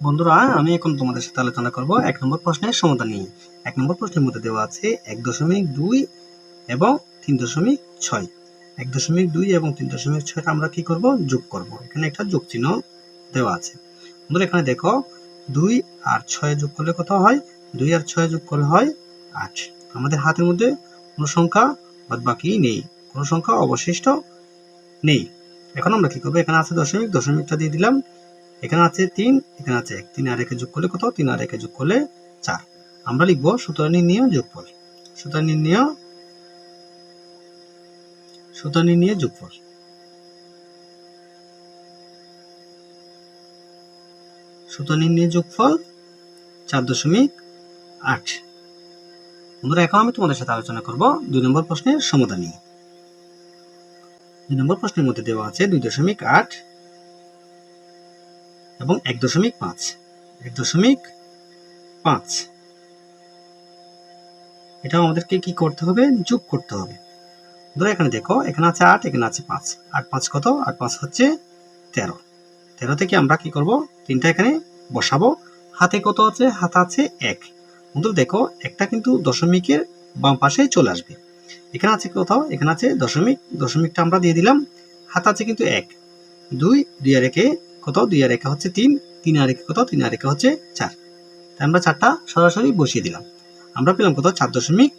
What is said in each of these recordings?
বন্ধুরা, আমি এখন তোমাদের সাথে আলোচনা করব এক নম্বর প্রশ্নের সমাধান নিয়ে। এক নম্বর প্রশ্নের মধ্যে দেওয়া আছে এক দশমিক দুই এবং তিন দশমিক ছয়। এক দশমিক দুই এবং তিন দশমিক ছয়টা আমরা কি করব? যোগ করব। এখানে একটা যোগ চিহ্ন দেওয়া আছে। বন্ধুরা, এখানে দেখো, দুই আর ছয় যোগ করলে কত হয়? দুই আর ছয় যোগ করলে হয় আট। আমাদের হাতের মধ্যে কোনো সংখ্যা বাদ বাকি নেই। কোনো সংখ্যা অবশিষ্ট নেই। এখন আমরা কি করব? এখানে আছে দশমিক, দশমিকটা দিয়ে দিলাম। এখানে আছে তিন, এখানে আছে এক। তিন আর একে যোগ করলে কত? তিন আর একে যোগ করলে চার। আমরা লিখব সুতরাং নির্ণয় যোগফল। সুতরাং নির্ণয় সুতরাং নির্ণয় যোগফল। সুতরাং নির্ণয় যোগফল চার দশমিক আট। বন্ধুরা, এখন আমি তোমাদের সাথে আলোচনা করব দুই নম্বর প্রশ্নের সমাধান নিয়ে। দুই নম্বর প্রশ্নের মধ্যে দেওয়া আছে দুই দশমিক আট এবং এক দশমিক পাঁচ। এক দশমিক পাঁচ। এটা আমাদেরকে কি করতে হবে? যোগ করতে হবে। ধরো এখানে দেখো, এখানে আছে আট, এখানে আছে পাঁচ। আট পাঁচ কত? আট পাঁচ হচ্ছে তেরো। তেরো থেকে আমরা কি করব? তিনটা এখানে বসাবো। হাতে কত আছে? হাতে আছে এক। বন্ধু দেখো, একটা কিন্তু দশমিকের বাম পাশে চলে আসবে। এখানে আছে কোথাও? এখানে আছে দশমিক। দশমিকটা আমরা দিয়ে দিলাম। হাত আছে কিন্তু এক। দুই দুই আর একে কত? দুই আর একে হচ্ছে তিন। তিন আর একে কত? তিন আর একে হচ্ছে চার। তাই আমরা চারটা সরাসরি বসিয়ে দিলাম। আমরা পেলাম কত? চার দশমিক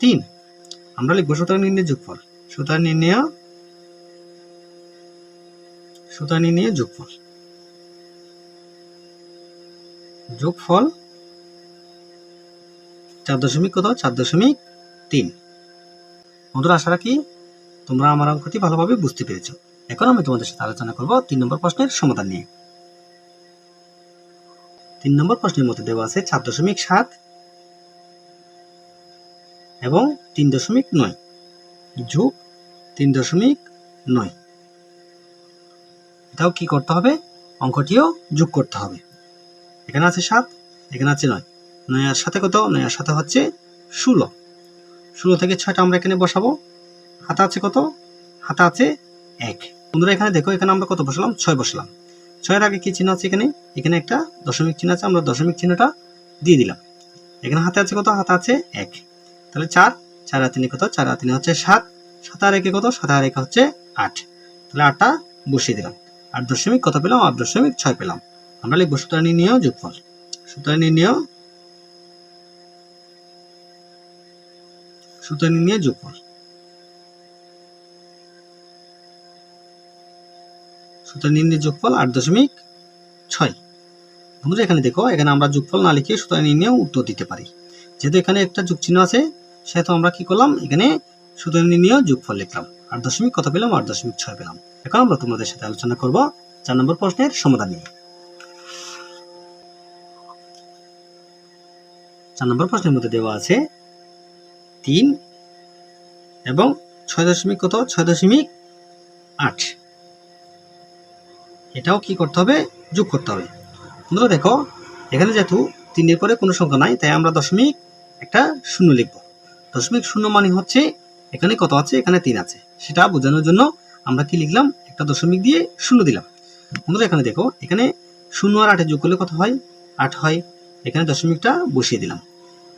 তিন। আমরা লিখব সুতরাং নির্ণয় যোগফল। সুতরাং নির্ণয় সুতরাং নির্ণয় যোগফল। যোগফল চার দশমিক কত? চার দশমিক তিন। বন্ধুরা, আশা রাখি তোমরা আমার অঙ্কটি ভালোভাবে বুঝতে পেরেছ। এখন আমি তোমাদের সাথে আলোচনা করব তিন নম্বর প্রশ্নের সমাধান নিয়ে। তিন নম্বর প্রশ্নের মধ্যে দেওয়া আছে চার দশমিক সাত এবং তিন দশমিক নয় যোগ তিন দশমিক নয়। এটাও কি করতে হবে? অঙ্কটিও যোগ করতে হবে। এখানে আছে সাত, এখানে আছে নয়। নয় আর সাথে কত? নয় আর সাথে হচ্ছে ষোলো। ষোলো থেকে ছয়টা আমরা এখানে বসাবো। হাতা আছে কত? হাতা আছে এক। বন্ধুরা, এখানে দেখো, এখানে আমরা কত বসালাম? ছয় বসালাম। ছয়ের আগে কি চিহ্ন আছে এখানে? এখানে একটা দশমিক চিহ্ন আছে, আমরা দশমিক চিহ্নটা দিয়ে দিলাম। এখানে হাতে আছে কত? হাতে আছে এক। তাহলে চার চার আর তিনে কত? চার আর তিনে হচ্ছে সাত। সাত আর একে কত? সাত আর একে হচ্ছে আট। তাহলে আটটা বসিয়ে দিলাম। আট দশমিক কত পেলাম? আট দশমিক ছয় পেলাম। আমরা লিখব সুতরাং নির্ণয় যোগফল। সুতরাং নির্ণয় সুতরাং নির্ণয় যোগফল। সুতরাং নির্ণয় যোগফল আট দশমিক ছয়। বন্ধুরা, এখানে দেখো, এখানে আমরা যোগফল না লিখে সুতরাং নির্ণয় উত্তর দিতে পারি। যেহেতু এখানে একটা যোগ চিহ্ন আছে, সেহেতু আমরা কি করলাম? এখানে সুতরাং নির্ণয় যোগফল লিখলাম। আট দশমিক কত পেলাম? আট দশমিক ছয় পেলাম। এখন আমরা তোমাদের সাথে আলোচনা করব চার নম্বর প্রশ্নের সমাধান নিয়ে। চার নম্বর প্রশ্নের মধ্যে দেওয়া আছে, তিন এবং ছয় দশমিক কত? ছয় দশমিক আট। এটাও কি করতে হবে? যোগ করতে হবে। বন্ধুরা দেখো, এখানে যেহেতু তিনের পরে কোনো সংখ্যা নাই, তাই আমরা দশমিক একটা শূন্য লিখব। দশমিক শূন্য মানে হচ্ছে এখানে কত আছে? এখানে তিন আছে। সেটা বোঝানোর জন্য আমরা কি লিখলাম? একটা দশমিক দিয়ে শূন্য দিলাম। বন্ধুরা এখানে দেখো, এখানে শূন্য আর আটে যোগ করলে কত হয়? আট হয়। এখানে দশমিকটা বসিয়ে দিলাম।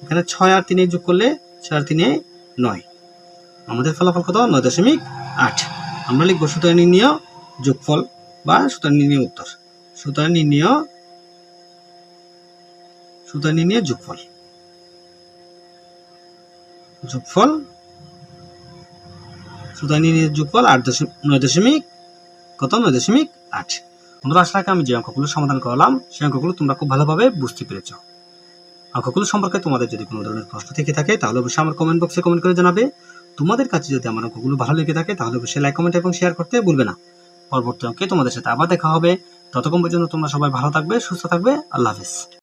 এখানে ছয় আর তিনে যোগ করলে ছয় আর তিনে নয়। আমাদের ফলাফল কত? নয় দশমিক আট। আমরা লিখব সুতরাং নির্ণয় যোগফল। বা সুতরাং নির্ণয় উত্তর। সুতরাং নির্ণয় সুতরাং নির্ণয় যোগফল। যোগফল, সুতরাং নির্ণয় যোগফল আট দশমিক, নয় দশমিক, কত? নয় দশমিক আট। বন্ধুরা, আশা রাখি আমি যে অঙ্কগুলো সমাধান করলাম, সেই অঙ্কগুলো তোমরা খুব ভালোভাবে বুঝতে পেরেছ। অঙ্কগুলো সম্পর্কে তোমাদের যদি কোনো ধরনের প্রশ্ন থেকে থাকে, তাহলে অবশ্যই আমার কমেন্ট বক্সে কমেন্ট করে জানাবে। তোমাদের কাছে যদি আমার অঙ্কগুলো ভালো লেগে থাকে, তাহলে অবশ্যই লাইক কমেন্ট এবং শেয়ার করতে ভুলবে না। পরবর্তী অঙ্কে তোমাদের সাথে আবার দেখা হবে। ততক্ষণ পর্যন্ত তোমরা সবাই ভালো থাকবে, সুস্থ থাকবে। আল্লাহ হাফিজ।